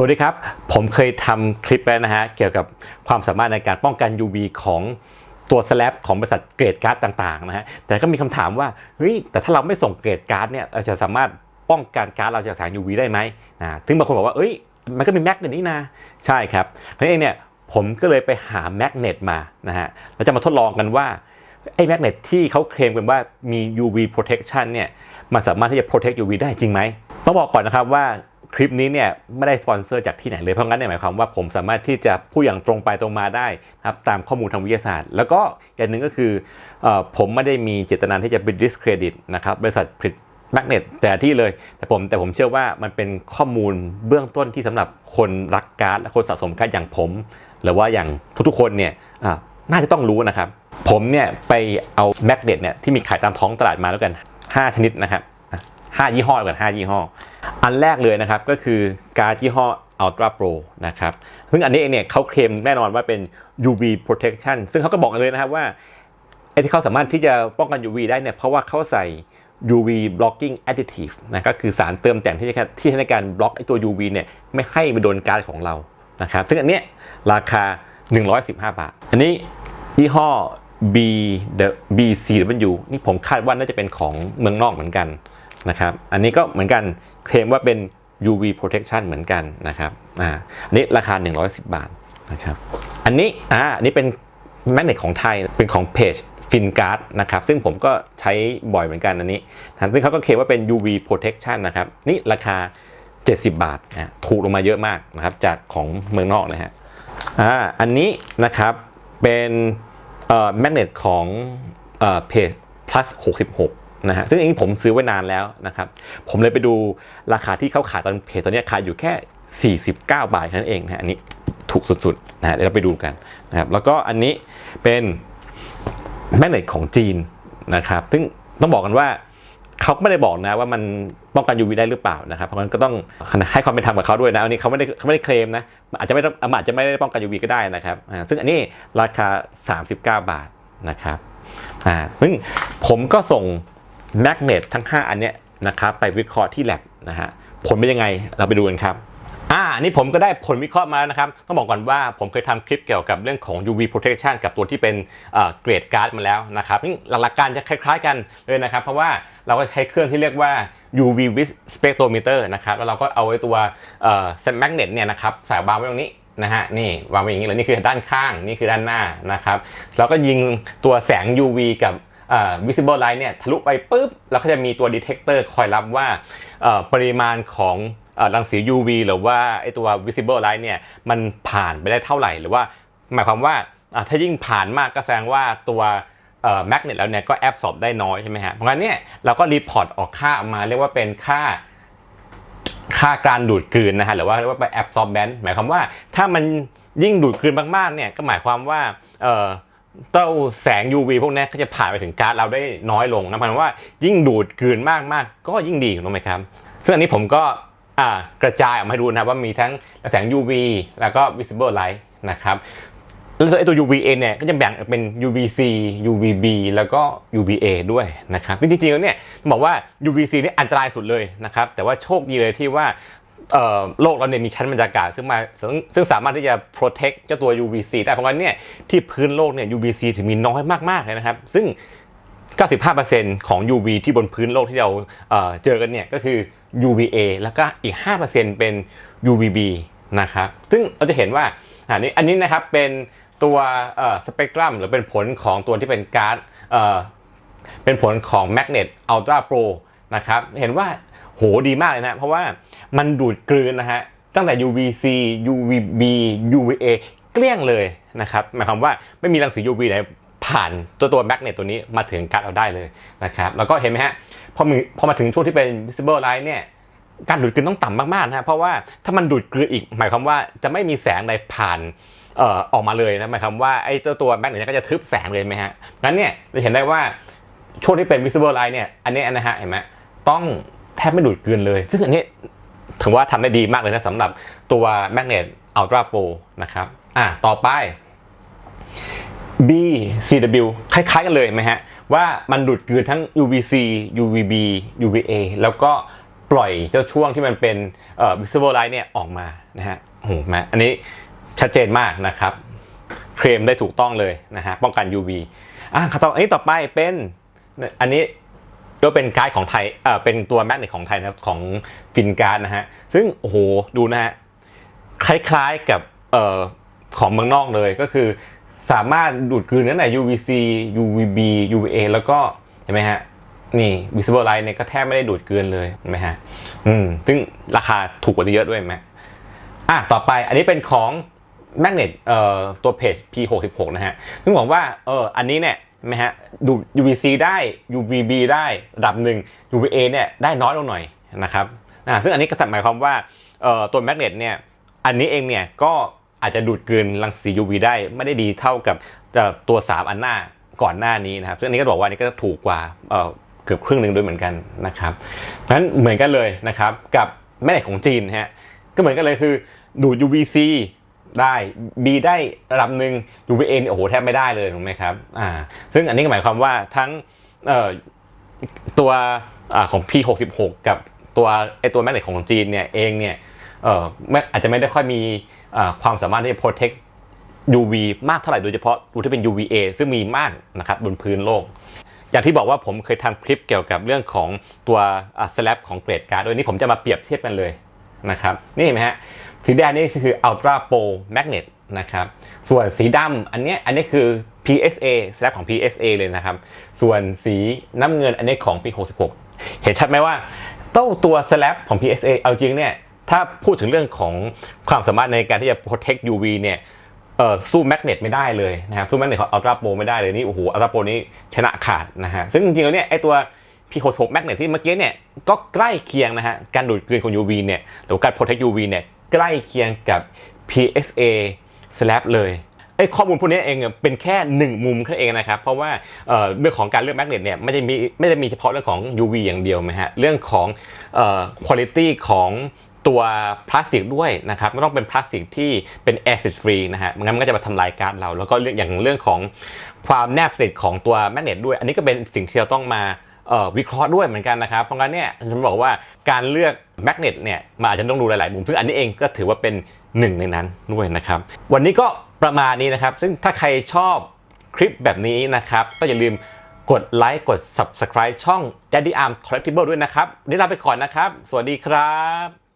สวัสดีครับ ผมเคยทำคลิปไปนะฮะ เกี่ยวกับความสามารถในการป้องกัน UV ของตัวสแลบของบริษัทเกรดการ์ดต่างๆนะฮะ แต่ก็มีคำถามว่า เฮ้ย แต่ถ้าเราไม่ส่งเกรดการ์ดเนี่ย เราจะสามารถป้องกันการ์ดเราจากแสง UV ได้ไหมนะถึงบางคนบอกว่า เอ้ย มันก็มีแมกเนตนี่นะ ใช่ครับเพราะนั้นเองเนี่ย ผมก็เลยไปหาแมกเนตมานะฮะ เราจะมาทดลองกันว่า ไอ้แมกเนตที่เขาเคลมกันว่ามี UV protection เนี่ย มันสามารถที่จะ protect UV ได้จริงไหม ต้องบอกก่อนนะครับว่า คลิปนี้เนี่ยไม่ได้สปอนเซอร์จากที่ไหนเลยเพราะงั้นเนี่ยหมายความว่าผมสามารถที่จะพูดอย่างตรงไปตรงมาได้นะครับตามข้อมูลทางวิทยาศาสตร์ แล้วก็อย่างหนึ่งก็คือเออผมไม่ได้มีเจตนาที่จะไป discredit นะครับบริษัทผลิตแมกเนตแต่ที่เลยแต่ผมแต่ผมเชื่อว่ามันเป็นข้อมูลเบื้องต้นที่สำหรับคนรักการ์ดและคนสะสมการ์ดอย่างผม หรือว่าอย่างทุกๆคนเนี่ยอะน่าจะต้องรู้นะครับ ผมเนี่ยไปเอาแมกเนตเนี่ยที่มีขายตามท้องตลาดมาแล้วกัน 5 ชนิดนะครับห้ายี่ห้อกันห้ายี่ห้อ อันแรกเลยนะครับก็คือการ์ดยี่ห้อ Ultra Pro นะครับซึ่งอันนี้เองเนี่ยเขาเคลมแน่นอนว่าเป็น UV protection ซึ่งเขาก็บอกเลยนะครับว่าไอ้ที่เขาสามารถที่จะป้องกัน UV ได้เนี่ยเพราะว่าเขาใส่ UV blocking additive นะก็คือสารเติมแต่งที่ใช้ที่ใช้ในการบล็อกไอ้ตัว UV เนี่ยไม่ให้ไปโดนการ์ดของเรานะครับซึ่งอันเนี้ยราคา 115 บาท อันนี้ยี่ห้อ B BCW นี่ผมคาดว่าน่าจะเป็นของเมืองนอกเหมือนกัน นะครับ อันนี้ก็เหมือนกันเคลมว่าเป็น UV protection เหมือนกันนะครับ อ่า อันนี้ราคา 110 บาทนะครับ อันนี้ อ่า อันนี้เป็นแมกเนตของไทย เป็นของเพจฟินการ์ดนะครับ ซึ่งผมก็ใช้บ่อยเหมือนกันอันนี้นะซึ่งเขาก็เคลมว่าเป็น UV protection นะครับ นี่ราคา 70 บาทนะถูกลงมาเยอะมากนะครับ จากของเมืองนอกนะฮะ อ่า อันนี้นะครับ เป็นเอ่อแมกเนตของเอ่อเพจ plus 66 นะฮะซึ่งอันนี้ผมซื้อไว้นานแล้วนะครับ ผมเลยไปดูราคาที่เขาขายตอนเพจตอนนี้ขายอยู่แค่ 49 บาทแค่นั้นเองนะฮะอันนี้ถูกสุดๆนะฮะเดี๋ยวเราไปดูกันนะครับแล้วก็อันนี้เป็นแมกเนตของจีนนะครับ ซึ่งต้องบอกกันว่าเขาก็ไม่ได้บอกนะว่ามันป้องกัน UV ได้หรือเปล่านะครับ เพราะงั้นก็ต้องให้ความเป็นธรรมกับเขาด้วยนะอันนี้เขาไม่ได้เขาไม่ได้เคลมนะอาจจะไม่องอาจจะไม่ได้ป้องกัน UV ก็ได้นะครับซึ่งอันนี้ราคา 39 บาทนะครับอ่าซึ่งผมก็ส่ง แมกเนตทั้ง 5 อันเนี้ยนะครับไปวิเคราะห์ที่ lab นะฮะผลเป็นยังไงเราไปดูกันครับอ่านนี้ผมก็ได้ผลวิเคราะห์มาแล้วนะครับ ต้องบอกก่อนว่าผมเคยทำคลิปเกี่ยวกับเรื่องของ UV protection กับตัวที่เป็นเกรดการ์ดมาแล้วนะครับนี่หลักการจะคล้ายๆกันเลยนะครับ เพราะว่าเราก็ใช้เครื่องที่เรียกว่า UV vis spectrometer นะครับ แล้วเราก็เอาไว้ตัวเอ่อ magnet เนี่ยนะครับใส่วางไว้ตรงนี้นะฮะนี่วางไว้อย่างนี้เลยนี่คือด้านข้างนี่คือด้านหน้านะครับแล้วก็ยิงตัวแสง UV กับ visible light เนี่ยทะลุไปปุ๊บแล้วก็จะมีตัว detector คอยรับว่าปริมาณของรังสี UV หรือว่าไอตัว visible light เนี่ยมันผ่านไปได้เท่าไหร่ หรือว่าหมายความว่าถ้ายิ่งผ่านมากก็แสดงว่าตัวแมกเนตแล้วเนี่ยก็แอบสอบได้น้อยใช่ไหมฮะเพราะงั้นเนี่ยเราก็รีพอร์ตออกค่าออกมาเรียกว่าเป็นค่าค่าการดูดกลืนนะฮะหรือว่าเรียกว่าไป absorbance หมายความว่าถ้ามันยิ่งดูดกลืนมากๆเนี่ยก็หมายความว่า เต้าแสง UV พวกนี้ก็จะผ่านไปถึงการ์ดเราได้น้อยลงนะหมายความว่ายิ่งดูดกลืนมากๆ ก็ยิ่งดีถูกไหมครับ ซึ่งอันนี้ผมก็กระจายออกมาให้ดูนะครับว่ามีทั้งแสง UV แล้วก็ visible light นะครับแล้วไอตัว UVA เนี่ยก็จะแบ่งเป็น UVC UVB แล้วก็ UVA ด้วยนะครับจริงๆแล้วเนี่ยบอกว่า UVC นี่อันตรายสุดเลยนะครับ แต่ว่าโชคดีเลยที่ว่า โลกเราเนี่ยมีชั้นบรรยากาศซึ่งมาซึ่งสามารถที่จะ protect เจ้าตัว UVC ได้เพราะงั้นเนี่ยที่พื้นโลกเนี่ย UVC ถึงมีน้อยมากๆเลยนะครับ ซึ่ง 95%ของ UV ที่บนพื้นโลกที่เราเจอกันเนี่ยก็คือ UVA แล้วก็อีก 5%เป็น UVB นะครับซึ่งเราจะเห็นว่าอันนี้อันนี้นะครับเป็นตัวสเปกตรัมหรือเป็นผลของตัวที่เป็นการ์ดเป็นผลของ Magnet Ultra Pro นะครับเห็นว่า โหดีมากเลยนะ เพราะว่ามันดูดกลืนนะฮะ ตั้งแต่ UVC UVB UVA เกลี้ยงเลยนะครับ หมายความว่าไม่มีรังสี UV ไหนผ่านตัวตัวแมกเนตตัวนี้มาถึงการ์ดเราได้เลยนะครับ แล้วก็เห็นไหมฮะ พอมพอมาถึงช่วงที่เป็น visible light เนี่ยการดูดกลืนต้องต่ำมากๆนะเพราะว่าถ้ามันดูดกลืนอีก หมายความว่าจะไม่มีแสงใดผ่านออออกมาเลยนะหมายความว่าไอ้ตัวตัวแมกเนตก็จะทึบแสงเลยไหมฮะงั้นเนี่ยจะเห็นได้ว่าช่วงที่เป็น visible light เนี่ยอันนี้นะฮะเห็นไหมต้อง แทบไม่ดูดกลืนเลย ซึ่งอันนี้ถือว่าทำได้ดีมากเลยนะสำหรับตัวแมกเนต Ultra Pro นะครับอะต่อไป BCW คล้ายๆกันเลยไหมฮะ ว่ามันดูดกลืนทั้ง UVC UVB UVA แล้วก็ปล่อยเจ้าช่วงที่มันเป็นเอ่อ visible light เนี่ยออกมานะฮะโอ้โหม่อันนี้ชัดเจนมากนะครับ เคลมได้ถูกต้องเลยนะฮะป้องกัน UV อะต่ออันนี้ต่อไปเป็นอันนี้ ก็เป็นการ์ดของไทยเอ่อเป็นตัวแมกเนตของไทยนะครับของฟินการ์ดนะฮะ ซึ่งโอ้โหดูนะฮะคล้ายๆกับเอ่อของเมืองนอกเลยก็คือ สามารถดูดกลืนตั้งแต่ UVC UVB UVA แล้วก็เห็นไหมฮะนี่ visible light เนี่ยก็แทบไม่ได้ดูดกลืนเลยเห็นไหมฮะ อืม ซึ่งราคาถูกกว่านี้เยอะด้วยไหมอะ ต่อไปอันนี้เป็นของ Magnet เอ่อตัวเพจ P66 นะฮะซึ่งบอกว่า เออ อันนี้เนี่ย นไหมฮะดู UVC ได้ UVB ได้ระดับหนึ่ง UVA เนี่ยได้น้อยลงหน่อยนะครับอ่าซึ่งอันนี้ก็หมายความว่าตัว Magnet เนี่ยอันนี้เองเนี่ยก็อาจจะดูดกลืนรังสี UV ได้ไม่ได้ดีเท่ากับตัว 3 อันหน้าก่อนหน้านี้นะครับซึ่งอันนี้ก็บอกว่านนี้ก็ถูกกว่าเอ่อเกือบครึ่งหนึ่งด้วยเหมือนกันนะครับเพราะฉะนั้นเหมือนกันเลยนะครับกับแม่เหล็กของจีนฮะก็เหมือนกันเลยคือดูด UVC ได้ B ได้ระดับหนึ่ง UVA เนี่ยโอ้โหแทบไม่ได้เลยถูกไหมครับอ่าซึ่งอันนี้ก็หมายความว่าทั้งเอ่อตัวอาของ P66 กับตัวไอตัวแม่เหล็กของจีนเนี่ยเองเนี่ยเอออาจจะไม่ได้ค่อยมีอ่าความสามารถที่จะ protect UV มากเท่าไหร่โดยเฉพาะดูที่เป็น UVA ซึ่งมีมากนะครับบนพื้นโลก อย่างที่บอกว่าผมเคยทำคลิปเกี่ยวกับเรื่องของตัวสแลบของเกรดการ์ดโดยนี้ผมจะมาเปรียบเทียบกันเลยนะครับ นี่เห็นไหมฮะ สีแดงนี่คือ Ultra Pro Magnet นะครับ ส่วนสีดำอันนี้อันนี้คือ PSA slab ของ PSA เลยนะครับ ส่วนสีน้ำเงินอันนี้ของ P66 เห็นชัดไหมว่าเต้าตัว slab ของ PSA เอาจริงเนี่ย ถ้าพูดถึงเรื่องของความสามารถในการที่จะ protect UV เนี่ยเออสู้แมกเนตไม่ได้เลยนะครับสู้แมกเนตของอัลตราโปรไม่ได้เลยนี่โอ้โหอัลตราโปรนี้ชนะขาดนะฮะซึ่งจริงๆแล้วเนี่ยไอตัว P66 แมกเนตที่เมื่อกี้เนี่ยก็ใกล้เคียงนะฮะการดูดกลืนของ UV เนี่ยหรือการ protect UV เนี่ย ใกล้เคียงกับ PSA slab เลยไอ้ข้อมูลพวกนี้เองเนี่ยเป็นแค่หนึ่งมุมแค่เองนะครับ เพราะว่าเรื่องของการเลือกแมกเนตเนี่ยไม่ได้มีไม่ได้มีเฉพาะเรื่องของ UV อย่างเดียวไหมฮะเรื่องของเอ่อ quality ของตัวพลาสติกด้วยนะครับไม่ต้องเป็นพลาสติกที่เป็น acid free นะฮะงั้นมันก็จะมาทำลายการ์ดเรา แล้วก็เรื่องอย่างเรื่องของความแนบสนิทของตัวแมกเนตด้วย อันนี้ก็เป็นสิ่งที่เราต้องมา วิเคราะห์ด้วยเหมือนกันนะครับ เพราะงั้นเนี่ยฉันบอกว่าการเลือกแมกเนตเนี่ยมันอาจจะต้องดูหลาย ๆ มุม ซึ่งอันนี้เองก็ถือว่าเป็นหนึ่งในนั้นด้วยนะครับ วันนี้ก็ประมาณนี้นะครับ ซึ่งถ้าใครชอบคลิปแบบนี้นะครับ ก็อย่าลืมกดไลค์กด subscribe ช่อง Daddy Arm Collectible ด้วยนะครับวันนี้ลาไปก่อนนะครับ สวัสดีครับ